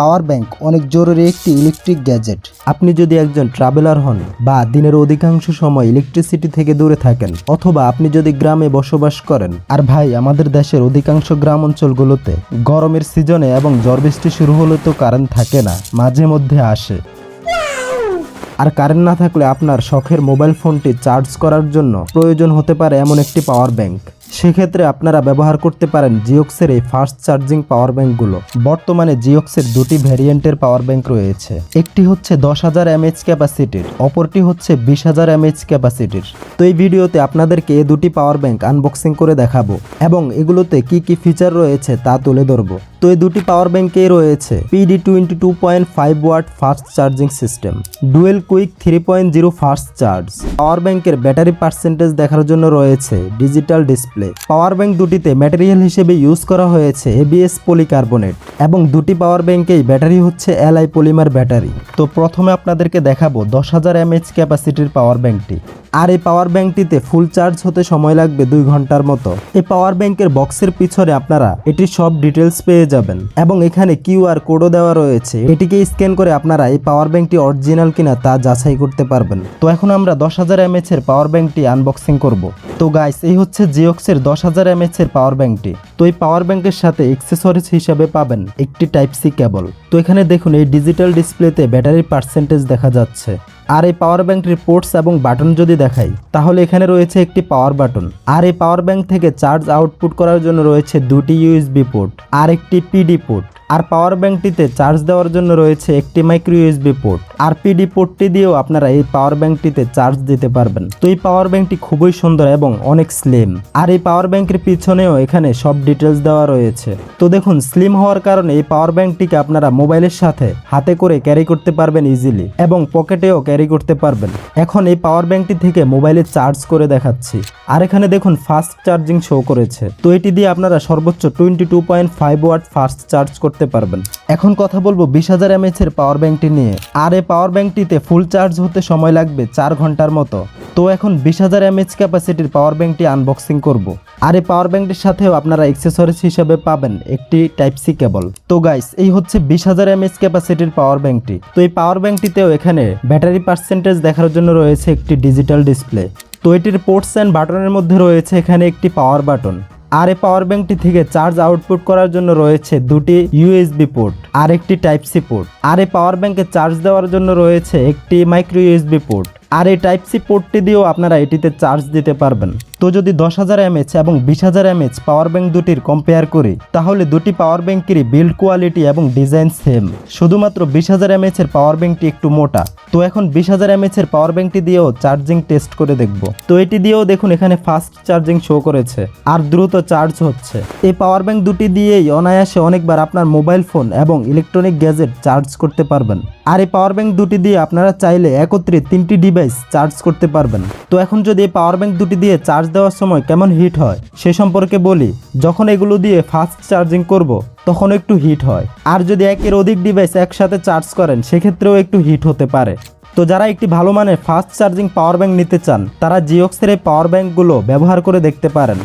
Power bank অনেক জরুরি একটি ইলেকট্রিক গ্যাজেট। আপনি যদি একজন ট্রাভেলার হন বা দিনের অধিকাংশ সময় ইলেকট্রিসিটি থেকে দূরে থাকেন, অথবা আপনি যদি গ্রামে বসবাস করেন, আর ভাই, আমাদের দেশের অধিকাংশ গ্রাম অঞ্চলগুলোতে গরমের সিজনে এবং ঝড় বৃষ্টি শুরু হলে তো কারেন্ট থাকে না, মাঝে মধ্যে আসে। আর কারেন্ট না থাকলে আপনার শখের মোবাইল ফোনটি চার্জ করার জন্য প্রয়োজন হতে পারে এমন একটি পাওয়ার ব্যাংক সেক্ষেত্রে আপনারা ব্যবহার করতে পারেন জিওক্সের এই ফাস্ট চার্জিং পাওয়ার ব্যাঙ্কগুলো বর্তমানে জিওক্সের দুটি ভ্যারিয়েন্টের পাওয়ার ব্যাঙ্ক রয়েছে। একটি হচ্ছে দশ হাজার এমএইচ ক্যাপাসিটির অপরটি হচ্ছে বিশ হাজার এমএইচ ক্যাপাসিটির তো এই ভিডিওতে আপনাদেরকে এ দুটি পাওয়ার ব্যাঙ্ক আনবক্সিং করে দেখাবো এবং এগুলোতে কি কি ফিচার রয়েছে তা তুলে ধরবো। তো এই দুটি পাওয়ার ব্যাংকেই রয়েছে। PD twenty two point five watt fast charging system dual quick three point zero fast charge power ব্যাংকের ব্যাটারি পার্সেন্টেজ দেখার জন্য রয়েছে ডিজিটাল ডিসপ্লে পাওয়ার ব্যাংক দুটিতে ম্যাটেরিয়াল হিসেবে ইউজ করা হয়েছে এবিএস পলিকার্বনেট এবং দুটি পাওয়ার ব্যাংকেই ব্যাটারি হচ্ছে এলআই পলিমার ব্যাটারি তো প্রথমে আপনাদেরকে দেখাবো দশ হাজার এমএইচ ক্যাপাসিটির পাওয়ার ব্যাংকটি আর এই পাওয়ার ব্যাংকটিতে ফুল চার্জ হতে সময় লাগবে দুই ঘণ্টার মতো। এই পাওয়ার ব্যাংকের বক্সের পিছনে আপনারা এটির সব ডিটেলস পেয়ে যাবেন এবং এখানে কিউআর কোডও দেওয়া রয়েছে। এটিকে স্ক্যান করে আপনারা এই পাওয়ার ব্যাংকটি অরিজিনাল কিনা তা যাচাই করতে পারবেন। তো এখন আমরা দশ হাজার এমএচ এর পাওয়ার ব্যাংকটি আনবক্সিং করব। তো গাইস এই হচ্ছে জিওক্সের দশ হাজার এমএচ এর পাওয়ার ব্যাংকটি তো এই পাওয়ার ব্যাংকের সাথে এক্সেসরিজ হিসাবে পাবেন একটি টাইপ সি কেবল তো এখানে দেখুন, এই ডিজিটাল ডিসপ্লেতে ব্যাটারির পার্সেন্টেজ দেখা যাচ্ছে। আর এই পাওয়ার ব্যাংকটির পোর্টস এবং বাটন যদি দেখাই, তাহলে এখানে রয়েছে একটি পাওয়ার বাটন আর এই পাওয়ার ব্যাংক থেকে চার্জ আউটপুট করার জন্য রয়েছে দুটি ইউএসবি পোর্ট আর একটি পিডি পোর্ট আর পাওয়ার ব্যাংকটিতে চার্জ দেওয়ার জন্য রয়েছে একটি মাইক্রো ইউএসবি পোর্ট। আর পিডি পোর্টটি দিয়েও আপনারা এই পাওয়ার ব্যাংকটিতে চার্জ দিতে পারবেন। তো এই পাওয়ার ব্যাংকটি খুবই সুন্দর এবং অনেক স্লিম আর এই পাওয়ার ব্যাংকের পিছনেও এখানে সব ডিটেলস দেওয়া রয়েছে। তো দেখুন স্লিম হওয়ার কারণে এই পাওয়ার ব্যাংকটিকে আপনারা মোবাইলের সাথে হাতে করে ক্যারি করতে পারবেন ইজিলি এবং পকেটেও ক্যারি করতে পারবেন। এখন এই পাওয়ার ব্যাংকটি থেকে মোবাইলে চার্জ করে দেখাচ্ছি। আর এখানে দেখুন ফাস্ট চার্জিং শো করেছে। তো এটি দিয়ে আপনারা সর্বোচ্চ twenty two point five watt fast charge করতে পারবেন। এখন কথা বলব বিশ হাজার এমএচ এর পাওয়ার ব্যাংকটি নিয়ে। আর এই পাওয়ার ব্যাংকটিতে ফুল চার্জ হতে সময় লাগবে চার ঘণ্টার মতো। তো এখন বিশ হাজার এমএচ ক্যাপাসিটির পাওয়ার ব্যাংকটি আনবক্সিং করব। আর এই পাওয়ার ব্যাংকটির সাথেও আপনারা এক্সেসরিজ হিসেবে পাবেন একটি টাইপ সি কেবল তো গাইস এই হচ্ছে বিশ হাজার এমএচ ক্যাপাসিটির পাওয়ার ব্যাংকটি তো এই পাওয়ার ব্যাংকটিতেও এখানে ব্যাটারি পার্সেন্টেজ দেখার জন্য রয়েছে একটি ডিজিটাল ডিসপ্লে তো এটির পোর্টস অ্যান্ড বাটনের মধ্যে রয়েছে এখানে একটি পাওয়ার বাটন আর এই পাওয়ার ব্যাংকটি থেকে চার্জ আউটপুট করার জন্য রয়েছে দুটি ইউএসবি পোর্ট আর একটি টাইপ সি পোর্ট আর এই পাওয়ার ব্যাংকে চার্জ দেওয়ার জন্য রয়েছে একটি মাইক্রো ইউএসবি পোর্ট আর এই টাইপ সি পোর্টটি দিয়েও আপনারা এটিতে চার্জ দিতে পারবেন। তো যদি দশ হাজার এমএচ এবং বিশ হাজার এমএচ পাওয়ার ব্যাংক দুটির কম্পেয়ার করি, তাহলে দুটি পাওয়ার ব্যাংকেরই বিল্ড কোয়ালিটি এবং ডিজাইন সেম শুধুমাত্র বিশ হাজার এমএচ এর পাওয়ার ব্যাংকটি একটু মোটা। তো এখন বিশ হাজার এমএচ এর পাওয়ার ব্যাংকটি দিয়েও চার্জিং টেস্ট করে দেখব। তো এটি দিয়েও দেখুন এখানে ফাস্ট চার্জিং শো করেছে, আর দ্রুত চার্জ হচ্ছে। এই পাওয়ার ব্যাংক দুটি দিয়েই অনায়াসে অনেকবার আপনার মোবাইল ফোন এবং ইলেকট্রনিক গ্যাজেট চার্জ করতে পারবেন। আর এই পাওয়ার ব্যাংক দুটি দিয়ে আপনারা চাইলে একত্রে তিনটি ডিভাইস চার্জ করতে পারবেন। তো এখন যদি এই পাওয়ার ব্যাংক দুটি দিয়ে চার্জ দেওয়ার সময় কেমন হিট হয়, সে সম্পর্কে বলি। যখন এগুলো দিয়ে ফাস্ট চার্জিং করব, তখন একটু হিট হয়। আর যদি একের অধিক ডিভাইস একসাথে চার্জ করেন, সেক্ষেত্রেও একটু হিট হতে পারে। তো যারা একটি ভালো মানের ফাস্ট চার্জিং পাওয়ার ব্যাঙ্ক নিতে চান, তারা জিওক্সের এই পাওয়ার ব্যাঙ্কগুলো ব্যবহার করে দেখতে পারেন।